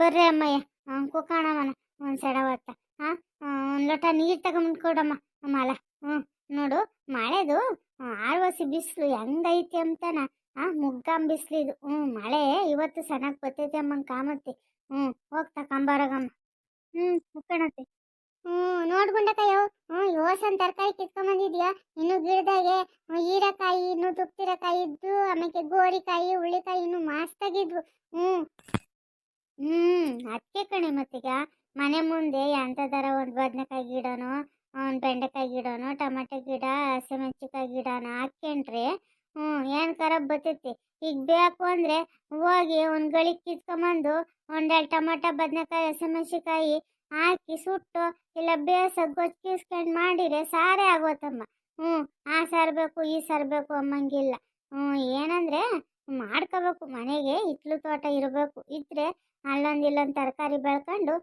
ಬರ್ರಿ ಅಮ್ಮಯ್ಯ ಹ್ಞೂ ಕುಕ್ಕಣಮ್ಮನ ಒಂದು ಸಡ ಹೊತ್ತ ಹಾಂ ಒಂದು ಲೋಟ ನೀರು ತಗೊಂಬಂದು ಕೊಡಮ್ಮ, ಮಾಲ ಹ್ಞೂ ನೋಡು, ಮಳೆದು ಆಳ್ವಾಸಿ ಬಿಸಿಲು ಹೆಂಗೈತಿ ಅಂತನ ಆ ಮುಗ್ಗಾಂ ಬಿಸಿಲಿದು ಹ್ಞೂ ಮಳೆ ಇವತ್ತು ಚೆನ್ನಾಗಿ ಬರ್ತೈತೆ ಅಮ್ಮನ ಕಾಮತ್ತಿ ಹ್ಞೂ ಹೋಗ್ತಾ ತಗೊಂಬಾರಗಮ್ಮ ಹ್ಞೂ ಮುಕ್ಕಣತ್ತೆ ಹ್ಞೂ ನೋಡ್ಕೊಂಡಕ್ಕಯ್ಯೋ ಹ್ಞೂ ಯೋಸನ್ ತರಕಾರಿ ಕಿತ್ಕೊಂಬಂದಿದ್ಯಾ ಇನ್ನು ಗಿಡದಾಗೆ ಹೀರೆಕಾಯಿ, ಇನ್ನು ತುಪ್ತಿರಕಾಯಿ ಇದ್ದು, ಆಮೇಲೆ ಗೋರಿಕಾಯಿ, ಹುಳ್ಳಿಕಾಯಿ ಇನ್ನು ಮಸ್ತಾಗಿದ್ವು ಹ್ಞೂ ಹ್ಞೂ ಅದಕ್ಕೆ ಕಣೆ ಮತ್ತೀಗ ಮನೆ ಮುಂದೆ ಎಂಥದಾರ ಒಂದು ಬದನೆಕಾಯಿ ಗಿಡನೋ, ಒಂದು ಬೆಂಡೆಕಾಯಿ ಗಿಡನೋ, ಟೊಮೆಟೊ ಗಿಡ ಹಸಿಮೆಣಸಿಕಾಯಿ ಗಿಡನ ಹಾಕ್ಯಂಡ್ರೆ ಹ್ಞೂ ಏನು ಖರಾಬ್ ಬರ್ತೈತಿ ಈಗ ಬೇಕು ಅಂದರೆ ಹೋಗಿ ಒಂದು ಗಳಿಗೆ ಕಿತ್ಕೊಂಬಂದು ಒಂದೆರಡು ಟೊಮೆಟೊ, ಬದನೆಕಾಯಿ ಹಸಿಮೆಣಸಿಕಾಯಿ ಹಾಕಿ ಸುಟ್ಟು, ಇಲ್ಲ ಬೇಸ ಗೊಚ್ಚಿಸ್ಕೊಂಡ್ ಮಾಡಿರೆ ಸಾರೇ ಆಗೋತಮ್ಮ. ಹ್ಞೂ ಆ ಸಾರು ಬೇಕು, ಈ ಸಾರ್ಬೇಕು ಅಮ್ಮಂಗಿಲ್ಲ ಹ್ಞೂ ಏನಂದರೆ ಮಾಡ್ಕೋಬೇಕು. ಮನೆಗೆ ಹಿತ್ಲು ತೋಟ ಇರಬೇಕು. ಇದ್ರೆ ಅಲ್ಲೊಂದು ಇಲ್ಲೊಂದು ತರಕಾರಿ ಬೆಳ್ಕೊಂಡು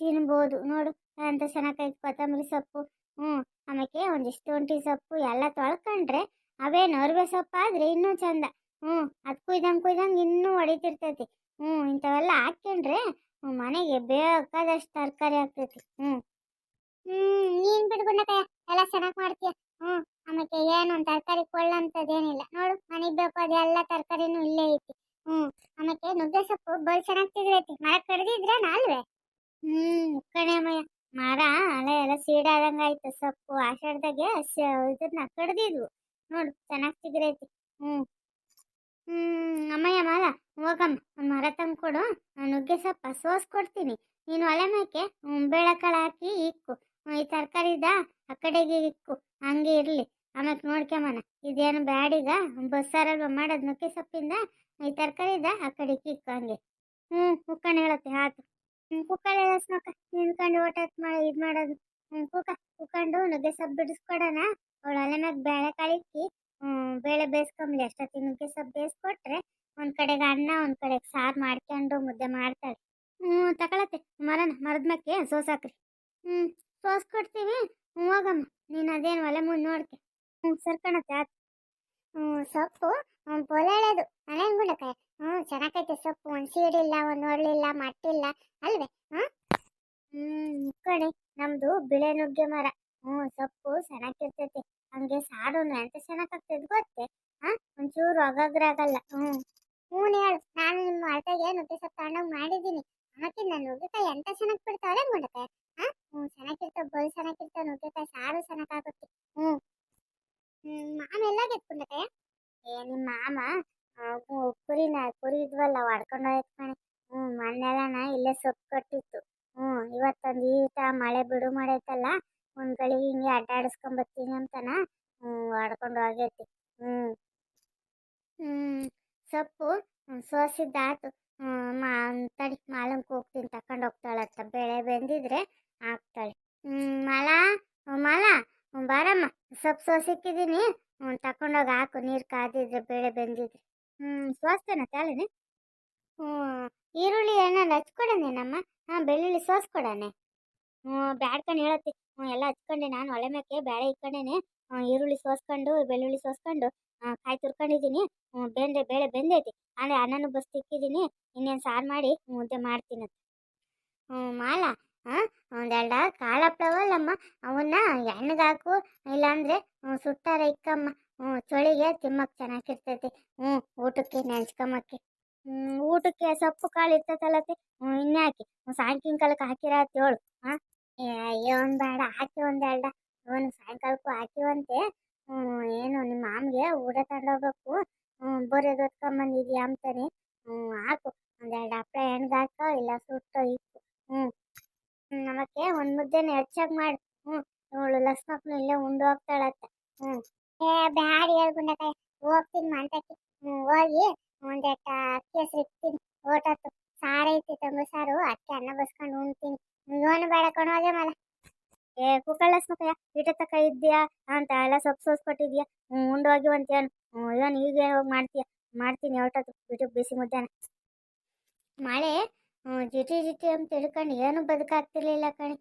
ತಿನ್ಬೋದು. ನೋಡು, ಅಂತ ಚೆನ್ನಾಗೈತೆ ಕೊತ್ತಂಬರಿ ಸೊಪ್ಪು ಹ್ಞೂ ಆಮೇಲೆ ಒಂದಿಷ್ಟು ಒಂಟಿ ಸೊಪ್ಪು ಎಲ್ಲ ತೊಳ್ಕೊಂಡ್ರೆ ಅವೇ ನರ್ವೆ ಸೊಪ್ಪು ಆದರೆ ಇನ್ನೂ ಚಂದ. ಹ್ಞೂ ಅದು ಕುಯ್ದಂಗೆ ಕುಯ್ದಂಗೆ ಇನ್ನೂ ಹೊಡಿತಿರ್ತೈತಿ ಹ್ಞೂ ಇಂಥವೆಲ್ಲ ಹಾಕ್ಕೊಂಡ್ರೆ ಮನೆಗೆ ಬೇಕಾದಷ್ಟು ತರಕಾರಿ ಆಗ್ತೈತಿ. ಹ್ಞೂ ಹ್ಞೂ ನೀನು ಬಿಡ್ಕೊಂಡಕ್ಕ ಎಲ್ಲ ಚೆನ್ನಾಗಿ ಮಾಡ್ತೀಯ? ಹ್ಞೂ ಆಮೇಲೆ ಏನು ತರಕಾರಿ ಕೊಳ್ಳಂಥದ್ದೇನಿಲ್ಲ ನೋಡು, ಮನೆಗೆ ಬೇಕು ಅದೆಲ್ಲ ತರಕಾರಿನೂ ಇಲ್ಲೇ ಐತಿ. ಹ್ಞೂ ಆಮೇಲೆ ನುಗ್ಗೆ ಸೊಪ್ಪು ಬಲ್ ಚೆನ್ನಾಗಿ ತೆಗ್ದೈತಿ ಮರ ಕಡ್ದಿದ್ರೆ ಅಲ್ವೇ ಹ್ಮ್ ಅಮ್ಮಯ್ಯ, ಮರ ಅಲ್ಲ ಎಲ್ಲ ಸೀಡಾದಂಗೆ ಆಯ್ತು ಸೊಪ್ಪು ಆಷಾಢದಾಗೆ ಇದನ್ನ ಕಡ್ದಿದ್ವು. ನೋಡು, ಚೆನ್ನಾಗಿ ಸಿಗ್ರೈತಿ ಹ್ಮ್. ಹ್ಮ್, ಅಮ್ಮಯ್ಯ ಮಾಲ, ಹೋಗಮ್ಮ ಮರ ತಂದು ಕೊಡು ನುಗ್ಗೆ ಸೊಪ್ಪ ಸೋಸ್ ಕೊಡ್ತೀನಿ. ನೀನು ಒಲೆ ಮೇಕೆ ಬೇಳೆಕಾಳು ಹಾಕಿ ಇಕ್ಕು. ಈ ತರಕಾರಿದ ಆ ಕಡೆಗೆ ಇಕ್ಕು. ಹಂಗೆ ಇರ್ಲಿ. ಆಮೇಲೆ ನೋಡ್ಕೊಂಬನ ಇದೇನು ಬ್ಯಾಡೀಗ? ಬಸ್ಸಾರಲ್ವ ಮಾಡೋದು ನುಗ್ಗೆ ಸೊಪ್ಪಿಂದ ಈ ತರಕಾರಿದ? ಆ ಕಡೆ ಇಕ್ಕು ಹಂಗೆ. ಹ್ಞೂ ಕುಕ್ಕಣ್ ಹೇಳತ್ತೆ ಆತು ಹ್ಞೂ ಕುಕ್ಕಲ್ಲಿ ಎಸ್ನಕ್ಕ ನಿಂತ್ಕೊಂಡು ಓಟ ಮಾಡಿ, ಇದು ಮಾಡೋದು. ಹ್ಞೂ ಕುಕ್ಕ ಕುಕ್ಕೊಂಡು ನುಗ್ಗೆ ಸೊಪ್ಪು ಬಿಡಿಸ್ಕೊಡೋಣ. ಅವಳು ಅಲೆ ಮ್ಯಾಗ ಬೇಳೆ ಕಳಿಕ್ಕಿ ಬೇಳೆ ಬೇಯಿಸ್ಕೊಂಬ್ಲಿ ಅಷ್ಟೊತ್ತಿಗೆ ನುಗ್ಗೆ ಸೊಪ್ಪು ಬೇಯಿಸ್ಕೊಟ್ರೆ ಒಂದು ಕಡೆಗೆ ಅನ್ನ, ಒಂದು ಕಡೆಗೆ ಸಾರು ಮಾಡ್ಕೊಂಡು ಮುದ್ದೆ ಮಾಡ್ತಾಳೆ. ಹ್ಞೂ ತಗೊಳತ್ತೆ. ಮರನ, ಮರದ ಮ್ಯಾಕೆ ಸೋಸಾಕ್ರಿ. ಹ್ಞೂ ಸೋಸ್ಕೊಡ್ತೀವಿ. ಹೋಗಮ್ಮ. ನೀನು ಅದೇನು ಒಲೆ ಮುಂದೆ ನೋಡ್ಕೆ. ಹ್ಞೂ ಸರ್ಕಣತ್ತೆ ಆತು ಹ್ಞೂ ಸೊಪ್ಪು ಪೊಲೆಳೆದು ಮನೆಗೆ ಗುಂಡಕಾಯಿ ಹ್ಞೂ ಚೆನ್ನಾಗೈತೆ ಸೊಪ್ಪು. ಒಂದು ಸೀಡಿಲ್ಲ ಒಂದು ಒಳ್ಳಿಲ್ಲ ಮಟ್ಟಿಲ್ಲ. ಅಲ್ವೇ? ಹಾಂ ಹ್ಞೂ ಕಣೆ ನಮ್ಮದು ಬಿಳೆ ನುಗ್ಗೆ ಮರ. ಹ್ಞೂ ಸೊಪ್ಪು ಚೆನ್ನಾಗಿರ್ತೈತಿ. ಹಂಗೆ ಸಾರು ಎಂತ ಚೆನ್ನಾಗಾಗ್ತದೆ ಗೊತ್ತೇ? ಹಾಂ, ಒಂಚೂರು ಒಗಗ್ರಾಗಲ್ಲ ಹ್ಞೂ ಹ್ಞೂ ಹೇಳು. ನಾನು ನಿಮ್ಮ ಅಳ್ತೆಗೆ ನುಗ್ಗೆ ಸೊಪ್ಪು ತಗೊಂಡೋಗಿ ಮಾಡಿದ್ದೀನಿ. ಆಮೇಲೆ ನಾನು ನುಗ್ಗೆಕಾಯಿ ಎಂತ ಚೆನ್ನಾಗಿ ಬಿಡ್ತಾವಲ್ಲ ಗುಂಡಕಾಯಿ ಹಾಂ? ಹ್ಞೂ ಚೆನ್ನಾಗಿರ್ತಾವೆ, ಬಲ್ ಚೆನ್ನಾಗಿರ್ತಾವೆ, ನುಗ್ಗೆಕಾಯಿ ಸಾರು ಚೆನ್ನಾಗಾಗುತ್ತೆ. ಹ್ಞೂ ಮಾಮ ಎಲ್ಲ ಗೆದ್ಕೊಂಡಕಾಯ ಏ ನಿಮ್ಮ ಮಾಮ ಆ, ಗು- ಕುರಿನ ಕುರಿ ಇದ್ವಲ್ಲ, ಹೊಡ್ಕೊಂಡು ಹೋಯ್ತು ಕಣೆ. ಹ್ಞೂ ಮಣ್ಣೆಲ್ಲನ ಇಲ್ಲೇ ಸೊಪ್ಪು ಕಟ್ಟಿತ್ತು. ಹ್ಞೂ ಇವತ್ತೊಂದು ಈಟ ಮಳೆ ಬಿಡು ಮಾಡೈತಲ್ಲ ಒಂದು ಗಳಿಗೆ ಹಿಂಗೆ ಅಡ್ಡಾಡಿಸ್ಕೊಂಬರ್ತೀನಿ ಅಂತನ ಹ್ಞೂ ಹೊಡ್ಕೊಂಡು ಹೋಗೈತಿ. ಹ್ಞೂ ಹ್ಞೂ ಸೊಪ್ಪು ಸೋಸಿದ್ದಾತು. ಮಾ, ತಡಿ ಮಾಲಂಗೆ ಹೋಗ್ತೀನಿ, ತಕೊಂಡು ಹೋಗ್ತಾಳತ್ತ ಬೆಳೆ ಬೆಂದಿದ್ರೆ ಹಾಕ್ತಾಳೆ. ಹ್ಞೂ ಮಾಲ ಮಾಲ ಬಾರಮ್ಮ, ಸೊಪ್ಪು ಸೋಸಿಕ್ಕಿದ್ದೀನಿ. ಹ್ಞೂ ತಕೊಂಡೋಗಿ ಹಾಕು, ನೀರು ಕಾದಿದ್ರೆ, ಬೇಳೆ ಬೆಂದಿದ್ರೆ. ಹ್ಞೂ ಸೋಸ್ತೇನೆ ತಾಳಿನಿ? ಹ್ಞೂ ಈರುಳ್ಳಿ ಏನಾರು ಹಚ್ಕೊಡನೇನಮ್ಮ? ಹಾಂ ಬೆಳ್ಳುಳ್ಳಿ ಸೋಸ್ಕೊಡನೆ. ಹ್ಞೂ ಬ್ಯಾಡ್ಕೊಂಡು ಹೇಳತ್ತಿ. ಹ್ಞೂ ಎಲ್ಲ ಹಚ್ಕೊಂಡೆ ನಾನು ಒಲೆ ಮ್ಯಾಕೆ ಬೇಳೆ ಇಟ್ಕೊಂಡೇನೆ. ಈರುಳ್ಳಿ ಸೋಸ್ಕೊಂಡು ಬೆಳ್ಳುಳ್ಳಿ ಸೋಸ್ಕೊಂಡು ಕಾಯಿ ತುರ್ಕೊಂಡಿದ್ದೀನಿ. ಹ್ಞೂ ಬೆಂದೆ ಬೇಳೆ ಬೆಂದೈತಿ. ಅಂದರೆ ಅನ್ನನೂ ಬಸ್ ತಿಕ್ಕಿದ್ದೀನಿ. ಇನ್ನೇನು ಸಾರು ಮಾಡಿ ಮುದ್ದೆ ಮಾಡ್ತೀನಿ ಹ್ಞೂ ಮಾಲ ಹಾಂ ಒಂದೆರಡ ಕಾಳಪ್ಳವಲ್ಲಮ್ಮ. ಅವನ್ನ ಎಣ್ಣೆಗೆ ಹಾಕು ಇಲ್ಲಾಂದ್ರೆ ಸುಟ್ಟಾರ ಇಕ್ಕಮ್ಮ. ಹ್ಞೂ ಚಳಿಗೆ ತಿಮ್ಮಕ್ಕೆ ಚೆನ್ನಾಗಿರ್ತೈತಿ. ಹ್ಞೂ ಊಟಕ್ಕೆ ನೆಂಚ್ಕೊಂಬಕ್ಕೆ ಊಟಕ್ಕೆ ಸೊಪ್ಪು ಕಾಳು ಇರ್ತೈತಲ್ಲತಿ. ಹ್ಞೂ ಇನ್ನೇ ಹಾಕಿ. ಸಾಯಂಕಾಲಕ್ಕೆ ಹಾಕಿರತ್ತೆ ಹೇಳು. ಹಾಂ ಅಯ್ಯೋ, ಒಂದು ಬೇಡ, ಹಾಕಿ ಒಂದೆರಡ ಅವನು ಸಾಯಂಕಾಲಕ್ಕೂ ಹಾಕಿವಂತೆ ಹ್ಞೂ ಏನು ನಿಮ್ಮ ಮಾಮಿಗೆ ಊಟ ತಗೊಂಡೋಗ್ಬೇಕು ಹ್ಞೂ ಬರೀ ಹೊತ್ಕೊಂಬಂದಿದ್ಯಾ ಅಂತಾನೆ. ಹ್ಞೂ ಹಾಕು. ಒಂದೆರಡು ಹಪ್ಪಳ ಹೆಣ್ಗೆ ಹಾಕೋ, ಇಲ್ಲ ಸುಟ್ಟು ಇಕ್ಕು. ಹ್ಞೂ ನಮಕ್ಕೆ ಒಂದು ಮುದ್ದೆನ ಹೆಚ್ಚಾಗಿ ಮಾಡಿ. ಹ್ಞೂ ಇವಳು ಇಲ್ಲೇ ಉಂಡು ಹೋಗ್ತಾಳತ್ತ ಹ್ಞೂ ಏ, ಬ್ಯಾಡಿ ಹೇಳ್ಕೊಂಡಕಾಯ ಹೋಗ್ತೀನಿ ಮಂತಕ್ಕೆ ಹೋಗಿ ಒಂದೆಟ್ಟ ಅಕ್ಕಿ ಇಕ್ತೀನಿ ಓಟತ್ತು ಸಾರು ಐತಿ ತಂಬು ಸಾರು, ಅಕ್ಕಿ ಅನ್ನ ಬಸ್ಕೊಂಡು ಉಣ್ತೀನಿ. ಇವನು ಬೇಡ ಕೊಣೋದೆ ಮಲ. ಏ ಕುಕ್ಕಳ ಲಕ್ಷ್ಮಕ್ಕಯ್ಯ ಇಟ ತಕ ಇದ್ದೀಯಾ? ಅಂತ ಎಲ್ಲ ಸೊಪ್ಪು ಸೋಸ್ಕೊಟ್ಟಿದ್ಯಾ ಹ್ಞೂ ಉಂಡು ಹೋಗಿ ಅಂತೇನು ಇವನು ಈಗ ಹೋಗಿ ಮಾಡ್ತೀಯ? ಮಾಡ್ತೀನಿ ಹೊರಟತ್ತು ಬಿಟ್ಟು ಬಿಸಿ ಮುದ್ದೆನ. ಮಳೆ ಜಿಟಿ ಜಿಟಿ ಅಂತ ತಿಳ್ಕೊಂಡು ಏನು ಬದುಕಾಗ್ತಿರ್ಲಿಲ್ಲ ಕಣಿ.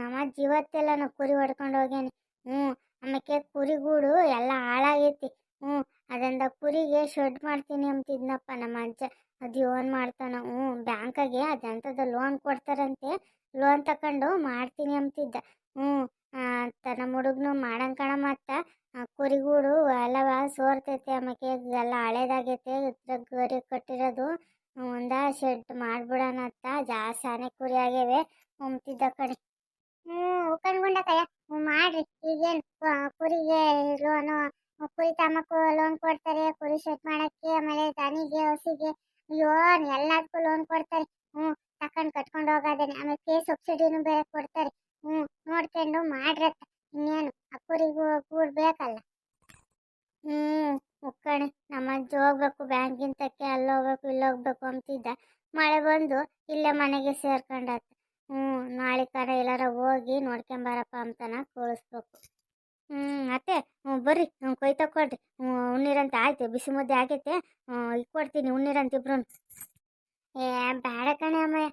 ನಮ್ಮ ಜೀವತ್ತೆಲ್ಲ ಕುರಿ ಹೊಡ್ಕೊಂಡು ಹೋಗ್ಯಾನಿ. ಹ್ಞೂ ಆಮೇಲೆ ಕುರಿಗೂಡು ಎಲ್ಲ ಹಾಳಾಗೈತಿ. ಹ್ಞೂ ಅದರಿಂದ ಕುರಿಗೆ ಶೆಡ್ ಮಾಡ್ತೀನಿ ಅಂತಿದ್ನಪ್ಪ ನಮ್ಮ ಅಜ್ಜ ಅದು ಲೋನ್ ಮಾಡ್ತಾನ. ಹ್ಞೂ ಬ್ಯಾಂಕಾಗೆ ಅದಂಥದ್ದು ಲೋನ್ ಕೊಡ್ತಾರಂತೆ. ಲೋನ್ ತಕೊಂಡು ಮಾಡ್ತೀನಿ ಅಂತಿದ್ದ. ಹ್ಞೂ ಅಂತ ನಮ್ಮ ಹುಡುಗನು ಮಾಡಂಕಣ ಕಣ ಮತ್ತ ಕುರಿಗೂಡು ಎಲ್ಲವ ಸೋರ್ತೈತೆ ಆಮೇಲೆ ಎಲ್ಲ ಹಳೇದಾಗೈತೆ. ಇದ್ರಾಗ ಗರಿ ಕಟ್ಟಿರೋದು. ಒಂದ ಶೆಡ್ ಮಾಡ್ಬಿಡೋಣತ್ತ ಜಾಸ್ತಿ ಆನೆ ಕುರಿ ಆಗ್ಯಾವೆ. ಉಮ್ತಿದ್ದ ಕಣೆ. ಹ್ಞೂ ಹ್ಞೂ ಮಾಡ್ರಿ. ಈಗೇನು ಕುರಿಗೆ ಲೋನು ಕುರಿ ತಮಕು ಲೋನ್ ಕೊಡ್ತಾರೆ. ಕುರಿ ಶೆಟ್ ಮಾಡಕ್ಕೆ ಆಮೇಲೆ ದನಿಗೆ, ಹಸಿಗೆ ಅಯ್ಯೋ ಎಲ್ಲದಕ್ಕೂ ಲೋನ್ ಕೊಡ್ತಾರೆ. ಹ್ಞೂ ತಕೊಂಡ್ ಕಟ್ಕೊಂಡು ಹೋಗೋದೇನೆ. ಆಮೇಲೆ ಪೇ ಸಬ್ಸಿಡಿನೂ ಬೇರೆ ಕೊಡ್ತಾರೆ. ಹ್ಞೂ ನೋಡ್ಕೊಂಡು ಮಾಡ್ರತ್ತ ಇನ್ನೇನು, ಆ ಕುರಿಗೂ ಕೂಡ್ ಬೇಕಲ್ಲ. ಹ್ಞೂ ನಮ್ಮ ಅಜ್ಜ ಹೋಗ್ಬೇಕು, ಬ್ಯಾಂಕಿನ ತಕ್ಕೆ ಅಲ್ಲಿ ಹೋಗ್ಬೇಕು ಇಲ್ಲಿ ಹೋಗ್ಬೇಕು ಅಂತಿದ್ದ. ಮಳೆ ಬಂದು ಇಲ್ಲೇ ಮನೆಗೆ ಸೇರ್ಕೊಂಡಾತ ಹ್ಞೂ, ನಾಳೆ ಕಡೆ ಎಲ್ಲಾರ ಹೋಗಿ ನೋಡ್ಕೊಂಬರಪ್ಪ ಅಂತನ ಕೂಳಿಸ್ಬೇಕು. ಹ್ಞೂ ಅತ್ತೆ ಹ್ಞೂ, ಬರ್ರಿ, ಹ್ಞೂ ಕೊಯ್ ತಕೊಳ್ರಿ ಹ್ಞೂ, ಉಣ್ಣೀರಂತ ಆಯ್ತು, ಬಿಸಿ ಮುದ್ದೆ ಆಗೈತೆ. ಈಗ ಕೊಡ್ತೀನಿ ಉಣ್ಣೀರಂತ ಇಬ್ರು ಏ, ಬೇಡ ಕಣೆ ಅಮ್ಮಯ್ಯ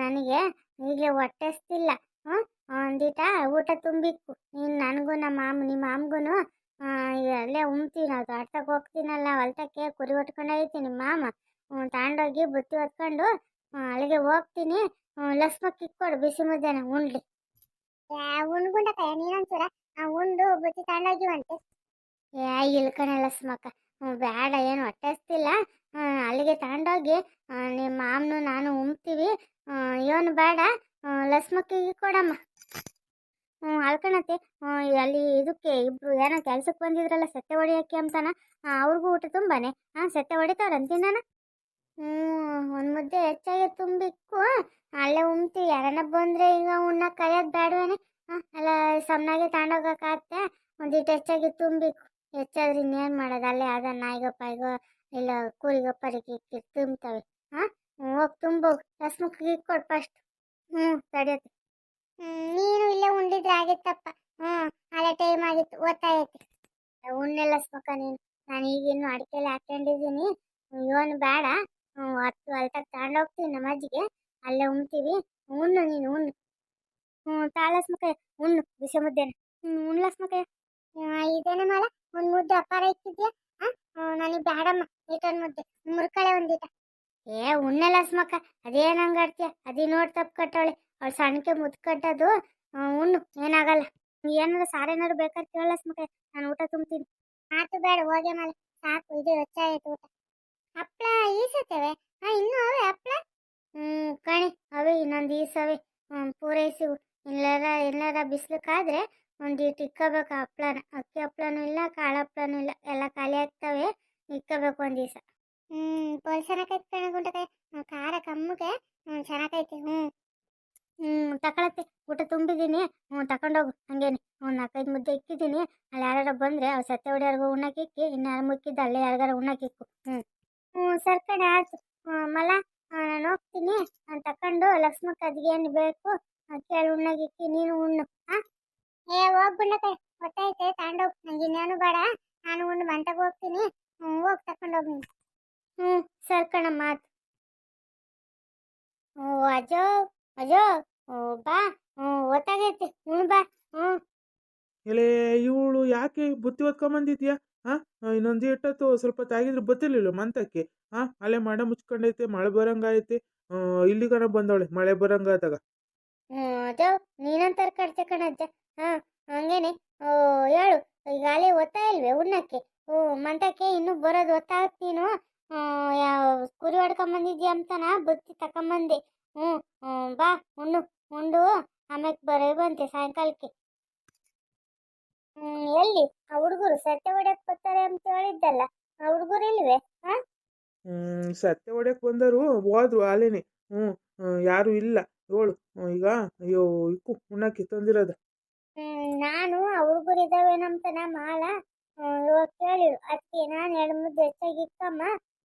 ನನಗೆ ಈಗಲೇ ಹೊಟ್ಟೆ ಹಸ್ತಿಲ್ಲ ಹ್ಞೂ, ಒಂದೀಟ ಊಟ ತುಂಬಿಕ್ಕು ನೀನು ನನಗೂ ನಮ್ಮ ಮಾಮ ನಿಮ್ಮ ಮಾಮಗೂ ಅಲ್ಲೇ ಉಣ್ತೀವಿ, ನಾವು ತೋಟಕ್ಕೆ ಹೋಗ್ತೀನಲ್ಲ, ಹೊಲ್ತಕ್ಕೆ ಕುರಿ ಹೊಟ್ಕೊಂಡೈತಿ ನಿಮ್ಮ ಮಾಮ. ಹ್ಞೂ ತಗೊಂಡೋಗಿ ಬುತ್ತಿ ಹೊತ್ಕೊಂಡು ಅಲ್ಲಿಗೆ ಹೋಗ್ತೀನಿ. ಲಸ್ಮಕ್ಕೆ ಇಕ್ಕೊಡು ಬಿಸಿ ಮುದ್ದೆನ ಉಣ್ಲಿ ಉಣ್ಗುಂಡಕ್ಕ ನೀನೊಂಚೂರ? ಉಂಡು ಬುತ್ತಿ ತಗೊಂಡೋಗಿವಂತೆ ಏ ಇಲ್ಲ ಕಣೆ ಲಸ್ಮಕ್ಕ. ಹ್ಞೂ ಬೇಡ ಏನು ಹೊಟ್ಟೆ ಹಸ್ತಿಲ್ಲ ಅಲ್ಲಿಗೆ ತಗೊಂಡೋಗಿ ನಿಮ್ಮ ಮಾಮನು ನಾನು ಉಮ್ತೀವಿ. ಏನು ಬೇಡ ಲಸ್ಮಕ್ಕಿಗೆ ಕೊಡಮ್ಮ ಹ್ಞೂ ಅಲ್ಕಣತ್ತೆ ಅಲ್ಲಿ ಇದಕ್ಕೆ ಇಬ್ರು ಏನೋ ಕೆಲ್ಸಕ್ಕೆ ಬಂದಿದ್ರಲ್ಲ ಸೆತ್ತೆ ಹೊಡಿಯೋಕ್ಕೆ ಅಂತಾನ. ಅವ್ರಿಗೂ ಊಟ ತುಂಬಾನೆ. ಹಾಂ ಸೆತ್ತೆ ಹೊಡಿತಾರಂತೀನಾನ ಹ್ಞೂ, ಒಂದು ಮುದ್ದೆ ಹೆಚ್ಚಾಗಿ ತುಂಬಿಕ್ಕು. ಅಲ್ಲೇ ಉಮ್ತು ಯಾರನ್ನ ಬಂದರೆ ಈಗ ಉಣ್ಣ ಕೈಯೋದು ಬೇಡವೇನೆ ಅಲ್ಲ, ಸಣ್ಣಗೆ ತಗೊಂಡೋಗಕ್ಕಾಗತ್ತೆ ಒಂದಿಟ್ಟು ಹೆಚ್ಚಾಗಿ ತುಂಬಿಕ್ಕು. ಹೆಚ್ಚಾದ್ರೆ ಇನ್ನೇನು ಮಾಡೋದು? ಅಲ್ಲೇ ಅದ ನಾಯಿಗೋ ಪಾಯಿಗೋ ಇಲ್ಲ ಕೂರಿಗೋ ಪರಿಗೆ ತುಂಬ್ತವೆ. ಹಾಂ ಹೋಗಿ ತುಂಬೋಗು ರಸ್ಮಕ್ಕಿಗೆ ಕೊಡು ಫಸ್ಟ್ ಹ್ಞೂ ತಡೆಯುತ್ತೆ ನೀನು ಇಲ್ಲೇ ಉಂಡಿದ್ರೆ ಆಗಿತ್ತಪ್ಪ. ಹ್ಞೂ, ಅಲ್ಲೇ ಟೈಮ್ ಆಗಿತ್ತು ಓದ್ತಾಯೈತಿ ಉಣ್ಣೆಲ್ಲ ಸ್ಮಕ ನೀನು. ನಾನು ಈಗಿನ್ನು ಅಡಿಕೆಲ್ಲ ಹಾಕೊಂಡಿದ್ದೀನಿ ಇವನು ಬೇಡ ಹ್ಞೂ ಹತ್ತು ಅಲ್ಟಾಗ ತಗೊಂಡೋಗ್ತೀನಿ ನಮ್ಮ ಅಜ್ಜಿಗೆ ಅಲ್ಲೇ ಉಣ್ತೀವಿ. ಉಣ್ಣು ನೀನು, ಉಣ್ಣು. ಹ್ಞೂ ತಾಳಸ್ ಸ್ಮಕ ಉಣ್ಣು, ಬಿಸಿ ಮುದ್ದೆನ. ಹ್ಞೂ ಉಣ್ಲಸ್ ಸ್ಮಕ ಇದೇನೆ ಮಾಲ? ಒಂದು ಮುದ್ದೆ ಅಪ್ಪಾರ ಇಕ್ಕಿದ್ಯಾ ನನಗೆ ಬೇಡಮ್ಮ ಈಟೊಂದು ಮುದ್ದೆ. ಮುರ್ಕಳೆ ಒಂದಿಟ ಏ ಉಣ್ಣೆಲ್ಲ ಸ್ಮಕ ಅದೇನು ಹಂಗಾಡ್ತೀಯ? ಅದೇ ನೋಡಿ ತಪ್ಪು ಕಟ್ಟವಳೆ. ಅವಳು ಸಣ್ಣಕ್ಕೆ ಮುದ್ದು ಕಟ್ಟೋದು. ಉಣ್ಣು. ಏನಾಗಲ್ಲ. ಏನಾದ್ರು ಸಾರೇನಾದ್ರು ಬೇಕಾದ್ರೆ ಕೇಳಲ್ಲ ಸ್ಮಕ ನಾನು ಊಟ ತುಂಬ್ತೀನಿ. ಆತು ಬೇಡ, ಹೋಗೆ ಮೇಲೆ. ಸಾಕು, ಇದು ಹೆಚ್ಚಾಯ್ತು ಊಟ. ಹಪ್ಳ ಈಸತ್ತೇವೆ ಹಾ ಇನ್ನೂ ಅವೆ ಹಪ್ಳ? ಹ್ಞೂ ಕಣಿ, ಅವೆ ಇನ್ನೊಂದು ಈಸವೆ ಪೂರೈಸಿ. ಎಲ್ಲಾರ ಎಲ್ಲಾರ ಬಿಸ್ಲಕ್ಕಾದ್ರೆ ಒಂದು ಇಟ್ಟು ಇಕ್ಕಬೇಕು ಹಪ್ಪಳನ ಅಕ್ಕಿ ಹಪ್ಪಳನೂ ಇಲ್ಲ, ಕಾಳು ಹಪ್ಪಳನೂ ಇಲ್ಲ. ಎಲ್ಲ ಖಾಲಿ ಆಗ್ತವೆ. ಇಕ್ಕಬೇಕು ಒಂದು ದಿವಸ. ಹ್ಮ್ ಪೋಲ್ ಚೆನ್ನಾಗೈತೆ ಕಣ ಗುಂಟಕಾಯಿ ಖಾರ ಕಮ್ಮಗೆ. ಹ್ಞೂ ಚೆನ್ನಾಗೈತೆ. ಹ್ಞೂ ಹ್ಞೂ ತಕೊಳತ್ತೆ. ಊಟ ತುಂಬಿದ್ದೀನಿ. ಹ್ಞೂ ತಗೊಂಡೋಗು ಹಂಗೇನೆ. ಒಂದು ನಾಲ್ಕೈದು ಮುದ್ದೆ ಇಕ್ಕಿದ್ದೀನಿ. ಅಲ್ಲಿ ಯಾರು ಬಂದರೆ ಅವ್ರು ಸತ್ತೆ ಹೊಡಿಯೋರ್ಗು ಉಣ್ಣಕ್ಕಿಕ್ಕಿ ಇನ್ನು ಮುಕ್ಕಿದ್ದ ಅಲ್ಲೇ ಯಾರಿಗಾರ ಉಣ್ಣಕ್ಕಿಕ್ಕು ಹ್ಞೂ ಹ್ಞೂ ಸರ್ ಕಡೆ ಆಯ್ತು. ಮಲ ನಾನು ಹೋಗ್ತೀನಿ. ತಕೊಂಡು ಲಕ್ಷ್ಮಕ್ಕ ಅದ್ಗೇನು ಬೇಕು ಕೇಳಿ ಉಣ್ಣಗಿಕ್ಕಿ, ನೀನು ಉಣ್ಣು ಏ ಹೋಗ್ಬಿಡತ್ತೆ ಗೊತ್ತಾಯ್ತೆ ತಗೊಂಡೋಗು ನಂಗೆ ಇನ್ನೇನು ಬೇಡ. ನಾನು ಉಣ್ಣು ಬಂಟಾಗ ಹೋಗ್ತೀನಿ. ಹೋಗಿ ತಕೊಂಡೋಗಿ ನೀನು. ಹ್ಞೂ, ಸರ್ ಕಣಮ್ಮ ಆಯ್ತು ಓ ಅಜೋ ಅಜೋ ಓ ಬಾ. ಹ್ಞೂ, ಗೊತ್ತಾಗೈತೆ ಹ್ಞೂ ಬಾ. ಹ್ಞೂ. ಇವಳು ಯಾಕೆ ಬುತ್ತಿ ಹೊತ್ಕೊಂಬಂದಿದ್ಯಾ ಹಾಂ ಇನ್ನೊಂದು ಇಟ್ಟತ್ತು ಸ್ವಲ್ಪ ತಾಗಿದ್ರೆ ಬತ್ತಿರ್ಲಿಲ್ಲ ಮಂತಕ್ಕೆ. ಹಾಂ ಅಲ್ಲೇ ಮಾಡ ಮುಚ್ಕೊಂಡೈತೆ, ಮಳೆ ಬರಂಗಾಯ್ತೆ. ಇಲ್ಲಿಗನ ಬಂದವಳೆ, ಮಳೆ ಬರಂಗಾದಾಗ. ಅಜೋ ನೀನಂತಾರ ಕಡ್ತೆ ಕಣಜ್ಜ. ಹಾಂ, ಹಂಗೇನೆ. ಹೇಳು, ಈಗ ಅಲೆ ಒತ್ತಾ ಇಲ್ವೇ ಉಣ್ಣಕ್ಕೆ? ಓ, ಮಂತಕ್ಕೆ ಇನ್ನೂ ಬರೋದು ಗೊತ್ತಾಗತ್ ನೀನು? ಕುರಿ ಹೊಡ್ಕೊಂಬಂದಿದ್ಯ ಅಂತನ? ಬುತ್ತಿ ತಕೊಂಬಂದೆ. ಹ್ಞೂ ಬಾ, ಉಣ್ಣು. ಉಂಡು, ಆಮ್ಯಾಕೆ ಬರೇ ಬಂತೆ ಸಾಯಂಕಾಲಕ್ಕೆ. ಹ್ಮ್ ಎಲ್ಲಿ? ಆ ಹುಡುಗರು ಸತ್ಯ ಹೊಡ್ಯಕ್ ಬರ್ತಾರೆ ಅಂತ ಹೇಳಿದ್ದಲ್ಲ ಆ ಹುಡುಗರು ಇಲ್ವೇ ಹಾ ಹ್ಮ್, ಹೊಡ್ಯಕ್ಕೆ ಬಂದರು ಹೋದ್ರು ಅಲ್ಲೇನೆ. ಹ್ಮ್ ಯಾರು ಇಲ್ಲ. ಏಳು ಈಗ ಅಯ್ಯೋ ಇಕ್ಕು ಉಣ್ಣಕ್ಕೆ ತಂದಿರೋದ. ಹ್ಮ್ ನಾನು ಆ ಹುಡುಗರು ಇದಾವೇನಂತ ನಾ ಮಾಲ ಹ್ಮ್, ಇವಾಗ ಕೇಳಿರು. ಅದಕ್ಕೆ ನಾನು ಎರಡು ಮುದ್ದೆ ಹೆಚ್ಚಾಗಿ ಇಕ್ಕಮ್ಮ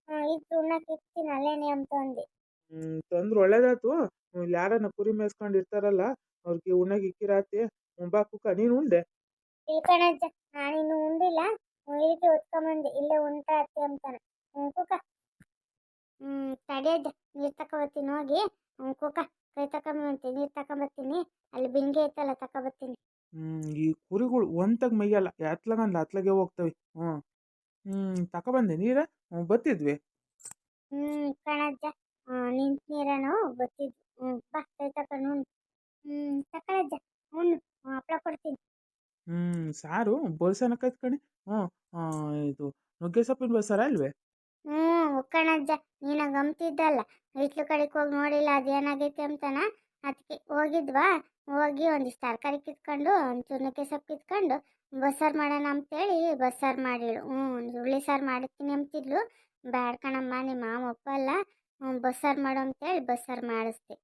ಹ್ಮ್, ಇದ್ದು ಉಣ್ಣಕ್ಕೆ ಇಕ್ತೀನಿ ಅಲ್ಲೇನೆ ಅಂತ ಅಂದೆ. ಹ್ಮ್ ತಂದ್ರು ಒಳ್ಳೇದಾಯ್ತು. ಹ್ಞೂ, ಇಲ್ಲಿ ಯಾರನ್ನ ಕುರಿ ಮೇಯ್ಸ್ಕೊಂಡು ಇರ್ತಾರಲ್ಲ ಅವ್ರಿಗೆ ಉಣ್ಣಕ್ಕೆ ಇಕ್ಕಿರಾತಿ ನೀನು ಉಂಡೆ. ಇಲ್ಲಿ ಕಣಜ್ಜ ನಾನಿನ್ನು ಉಂಡಿಲ್ಲ. ಇದಕ್ಕೆ ಹೊತ್ಕೊಂಬಂದೆ. ಇಲ್ಲೇ ಉಂಟಾತಿ ಅಂತಾನ. ಹ್ಞೂ ಕುಕ್ಕ ಹ್ಮ್ ತಡಿಯಜ್ಜ ನೀರು ತಕೊಬತ್ತೀನಿ ಹೋಗಿ. ಕುಕ್ಕ ಕೈ ತಕೊಂಬಂತೆ ನೀರು ತಕೊಂಬತ್ತೀನಿ ಅಲ್ಲಿ ಬಿಂಗೆ ಐತಲ್ಲ ತಕೊಬತ್ತೀನಿ ಹ್ಮ್ ಈ ಕುರಿಗಳು ಒಂತಾಗ ಮೈಯಲ್ಲ. ಎತ್ಲಾಗಂದ ಅತ್ಲಾಗೆ ಹೋಗ್ತವೆ. ಹ್ಮ್. ಹ್ಮ್ ತಕೊಬಂದೆ ನೀರ? ಬತ್ತಿದ್ವಿ. ಹ್ಮ್ ಕಣಜ್ಜ. ನಿಂತ ನೀರನು ಬತ್ತಿದ್ವಿ. ಹ್ಮ್ ಬಾ ಕೈ ತಕೊಂಡು ಹ್ಮ್ ತಕೊಳಜ್ಜ ಹ್ಞೂ ಹಪ್ಪಳ ಕೊಡ್ತೀನಿ. ಸಾರು ಬೋಲ್ಸನ ಕಣೆ ಹ್ಞೂ ಇದು ನುಗ್ಗೆ ಸೊಪ್ಪಿನ ಬಸ್ಸಾರ ಅಲ್ವೇ? ಹ್ಮ್ ಒಕ್ಕಣಜ್ಜ ನೀನ ಗಮ್ತಿದ್ದಲ್ಲ ಇಟ್ಲು ಕಡೆಗೆ ಹೋಗಿ ನೋಡಿಲ್ಲ, ಅದೇನಾಗೈತೆ ಅಂತನ? ಅದಕ್ಕೆ ಹೋಗಿದ್ವಾ? ಹೋಗಿ ಒಂದಿಷ್ಟು ತರಕಾರಿ ಕಿತ್ಕೊಂಡು, ಒಂಚೂರು ನುಗ್ಗೆ ಸೊಪ್ಪು ಕಿತ್ಕೊಂಡು, ಬಸ್ಸಾರು ಮಾಡೋಣ ಅಂತೇಳಿ ಬಸ್ಸಾರು ಮಾಡಿಳು. ಹ್ಞೂ ಹುಳಿ ಸಾರು ಮಾಡಿರ್ತೀನಿ ಅಂತಿದ್ಲು. ಬ್ಯಾಡ ಕಣಮ್ಮ ನಿಮ್ಮ ಮಾವ ಒಪ್ಪಲ್ಲ ಹ್ಞೂ ಬಸ್ಸಾರು ಮಾಡು ಅಂತೇಳಿ ಬಸ್ಸಾರು ಮಾಡಿಸ್ದೆ.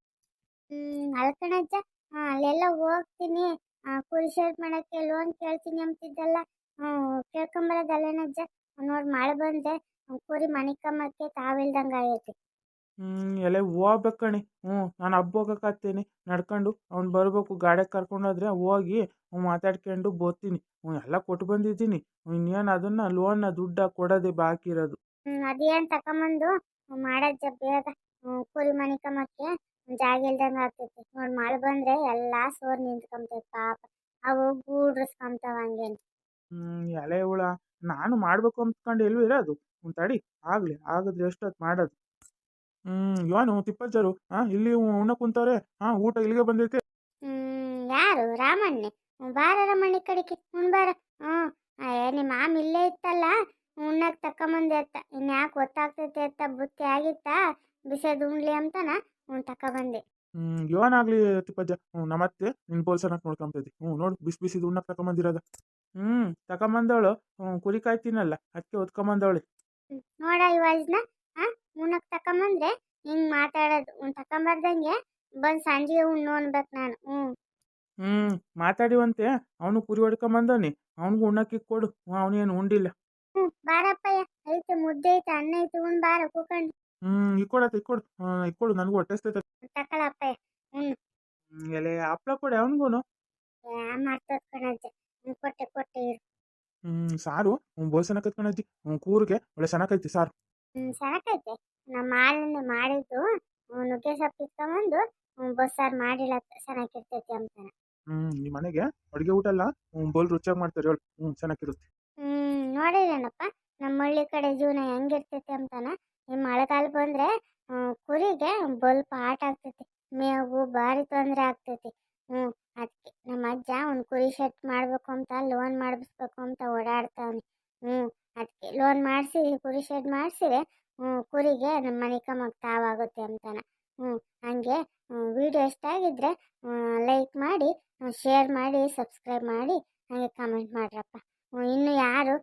ಹ್ಞೂ ಅಲ್ಕಣಜ್ಜ ಹಾಂ, ಅಲ್ಲೆಲ್ಲ ಹೋಗ್ತೀನಿ. ಆ, ಕುರಿ ಶರ್ಟ್ ಮಾಡೋಕ್ಕೆ ಲೋನ್ ಕೇಳ್ತೀನಿ ಅಂತಿದ್ದಲ್ಲ ಹ್ಞೂ ಕೇಳ್ಕೊಂಬರೋದಲ್ಲೇನಜ್ಜ ನೋಡಿ ಮಳೆ ಬಂದೆ ಕೂರಿ ಮನಿಕಮ್ಮಕ್ಕೆ ತಾವಿಲ್ದಂಗೆ ಆಗೈತಿ. ಹ್ಮ್ ಎಲೆ ಹೋಗ್ಬೇಕು ಕಣೆ ಹ್ಞೂ ನಾನು ಹಬ್ಬ ಹೋಗಕ್ಕಾಗ್ತೀನಿ ನಡ್ಕೊಂಡು ಅವ್ನು ಬರಬೇಕು ಗಾಡಿಗೆ ಕರ್ಕೊಂಡೋದ್ರೆ ಹೋಗಿ ಮಾತಾಡ್ಕೊಂಡು ಬೋತೀನಿ ಹ್ಞೂ ಎಲ್ಲ ಕೊಟ್ಟು ಬಂದಿದ್ದೀನಿ ಇನ್ನೇನು ಅದನ್ನ ಲೋನ್ ದುಡ್ಡ ಕೊಡೋದೆ ಬಾಕಿ ಇರೋದು. ಹ್ಮ್ ಅದೇನ್ ತಕೊಂಬಂದು ಮಾಡಜ್ಜ ಬೇಗ ಹ್ಮ್, ಕುರಿ ಮನಿಕಮ್ಮಕ್ಕೆ ಜಾಗ ಇಲ್ದಂಗ ಆಗ್ತೈತಿ. ನೋಡ್ ಮಳೆ ಬಂದ್ರೆ ಎಲ್ಲಾ ಸೋರ್ ನಿಂತ್ಕೊಂತೈತಿ ಪಾಪ. ಅವು ಗೂಡ್ರಸ್ಕೊಂತಾವ ಹಂಗೆ ಹ್ಮ್ ಎಲೆ ಹುಳ. ನಾನು ಮಾಡ್ಬೇಕು ಅಂದ್ಕೊಂಡು ಎಲ್ಲೂ ಇರೋದು. ಹ್ಞೂ ತಡಿ. ಆಗಲಿ. ಆಗದ್ರೆ ಎಷ್ಟೊತ್ತು ಮಾಡೋದು? ಹ್ಮ್ ಯೋನು ತಿಪ್ಪಜ್ಜರು ಹಾ ಇಲ್ಲಿ ಉಣ್ಣ ಕುಂತಾರೆ ಹಾ ಊಟ ಇಲ್ಲಿಗೆ ಬಂದೈತೆ ಹ್ಮ್ ಯಾರು? ರಾಮಣ್ಣೆ. ಬಾರ ರಾಮಣ್ಣ ಕಡೆಗೆ. ಹುಣ್ ಬಾರ. ಹ್ಮ್ ಅಯ್ಯ ನಿಮ್ಮ ಮಾಮ ಇಲ್ಲೇ ಇತ್ತಲ್ಲ? ಉಣ್ಣಕ್ ತಕೊಂಬಂದೆ ಅತ್ತ. ಇನ್ಯಾಕೆ ಗೊತ್ತಾಗ್ತೈತೆ ಅತ್ತ? ಬುತ್ತಿ ಆಗಿತ್ತಾ? ಬಿಸೆದು ಉಣ್ಲಿ ಅಂತನ ಹ್ಞೂ ತಕೊಂಬಂದೆ. ಹ್ಞೂ ಯೋನಾಗ್ಲಿ ತಿಪ್ಪಜ್ಜ. ಹ್ಞೂ ನಮ್ಮತ್ತೆ ನಿನ್ನ ಬೋಲ್ಸನಕ್ಕೆ ನೋಡ್ಕೊಂತೈತಿ ಹ್ಞೂ ನೋಡು ಬಿಸಿ ಬಿಸಿದು ಉಣ್ಣಕ್ಕೆ ತಕೊಂಬಂದಿರೋದು. ಹ್ಞೂ ತಕೊಂಬಂದವಳು. ಹ್ಞೂ ಕುರಿ ಕಾಯ್ತೀನಲ್ಲ ಅದಕ್ಕೆ ಹೊತ್ಕೊಂಬಂದವಳೆ. ಹ್ಮ್. ನೋಡ ಇವಾಜ್ನ ಆ ಉಣ್ಣಕ್ ತಕೊಂಬಂದ್ರೆ ಹಿಂಗೆ ಮಾತಾಡೋದು. ಹ್ಞೂ ತಕೊಂಬರ್ದಂಗೆ ಬಂದು ಸಂಜೆ ಉಣ್ಣು ಅನ್ಬೇಕು ನಾನು. ಹ್ಞೂ. ಹ್ಞೂ ಮಾತಾಡಿವಂತೆ. ಅವನು ಕುರಿ ಹೊಡ್ಕೊಂಬಂದವನಿ. ಅವನಿಗೂ ಉಣ್ಣಕ್ಕೆ ಕೊಡು. ಅವನೇನು ಉಂಡಿಲ್ಲ. ಹ್ಞೂ ಬಾರಪ್ಪಯ್ಯ. ಐತೆ ಮುದ್ದೆ ಐತೆ ಅನ್ನ ಐತೆ ಉಣ್ ಬಾರ ಕೂಕೊಂಡು ಹ್ಞೂ ಇಕ್ಕೊಡತ್ತೆ ಇಕ್ಕೊಡು ಇಕ್ಕೊಡು ನನಗೂ ಹೊಟ್ಟೆಸ್ತೈತೆ ತಕ್ಕಳಪ್ಪ ಹ್ಞೂ ಎಲೆ ಹಪ್ಳ ಕೊಡಿ ಅವನಿಗೂನು? ಮಾಡ್ತದ ಕಣಜ್ಜ ಹ್ಮ್ ಕೊಟ್ಟೆ ಕೊಟ್ಟೆ ಇರು. ಹ್ಮ್ ಸಾರು ಹ್ಞೂ ಬೋಲ್ಸನ ಕತ್ಕೊಂಡೈತಿ ಹ್ಞೂ ಕೂರಿಗೆ ಒಳ್ಳೆ ಚೆನ್ನಾಗೈತಿ ಸಾರು. ಹ್ಮ್ ಸಾಕೈತೆ ನಮ್ಮ ಮಾಲಿನ್ಯ ಮಾಡಿದ್ದು ಹ್ಮ್, ನುಗ್ಗೆ ಸೊಪ್ಪು ಇಟ್ಕೊಂಬಂದು ಬಸ್ಸಾರು ಮಾಡಿಲ್ಲ ಚೆನ್ನಾಗಿರ್ತೈತಿ ಅಂತಾನೆ. ಹ್ಮ್ ನಿಮ್ಮ ಮನೆಗೆ ಅಡುಗೆ ಊಟ ಎಲ್ಲ ಹ್ಮ್, ಬೋಲ್ ರುಚಿಯಾಗಿ ಮಾಡ್ತಾರೆ ಹೇಳು. ಹ್ಮ್ ಚೆನ್ನಾಗಿರುತ್ತೆ ಹ್ಮ್ ನೋಡಿರೇನಪ್ಪ ನಮ್ಮ ಹಳ್ಳಿ ಕಡೆ ಜೀವನ ಹೆಂಗಿರ್ತೈತಿ ಅಂತಾನ. ಈ ಮಳೆಗಾಲ ಬಂದ್ರೆ ಕುರಿಗೆ ಬಲ್ಪ್ ಆಟ ಆಗ್ತೈತಿ. ಮೇವು, ಭಾರಿ ತೊಂದರೆ ಆಗ್ತೈತಿ. ಹ್ಞೂ ಅದಕ್ಕೆ ನಮ್ಮ ಅಜ್ಜ ಒಂದು ಕುರಿ ಶೆಟ್ ಮಾಡಬೇಕು ಅಂತ, ಲೋನ್ ಮಾಡಿಸ್ಬೇಕು ಅಂತ ಓಡಾಡ್ತಾವನೆ. ಹ್ಞೂ ಅದಕ್ಕೆ ಲೋನ್ ಮಾಡಿಸಿ, ಕುರಿ ಶೆಡ್ ಮಾಡಿಸಿದ್ರೆ ಹ್ಞೂ, ಕುರಿಗೆ ನಮ್ಮ ಮನೆ ಕಮ್ಮಕ್ ತಾವಾಗುತ್ತೆ ಅಂತಾನೆ. ಹ್ಮ್ ಹಂಗೆ ವಿಡಿಯೋ ಇಷ್ಟ ಆಗಿದ್ರೆ ಲೈಕ್ ಮಾಡಿ ಶೇರ್ ಮಾಡಿ, ಸಬ್ಸ್ಕ್ರೈಬ್ ಮಾಡಿ, ಹಾಗೆ ಕಮೆಂಟ್ ಮಾಡ್ರಪ್ಪ. ಇನ್ನು ಯಾರು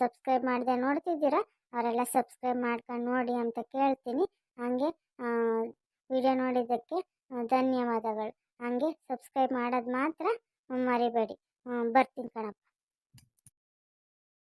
ಸಬ್ಸ್ಕ್ರೈಬ್ ಮಾಡದೆ ನೋಡ್ತಿದ್ದೀರಾ ಅವರೆಲ್ಲ ಸಬ್ಸ್ಕ್ರೈಬ್ ಮಾಡ್ಕೊಂಡು ನೋಡಿ ಅಂತ ಕೇಳ್ತೀನಿ. ಹಾಗೆ ವಿಡಿಯೋ ನೋಡಿದ್ದಕ್ಕೆ ಧನ್ಯವಾದಗಳು. ಹಾಗೆ ಸಬ್ಸ್ಕ್ರೈಬ್ ಮಾಡೋದು ಮಾತ್ರ ಮರಿಬೇಡಿ. ಬರ್ತೀನಿ ಕಣಪ್ಪ.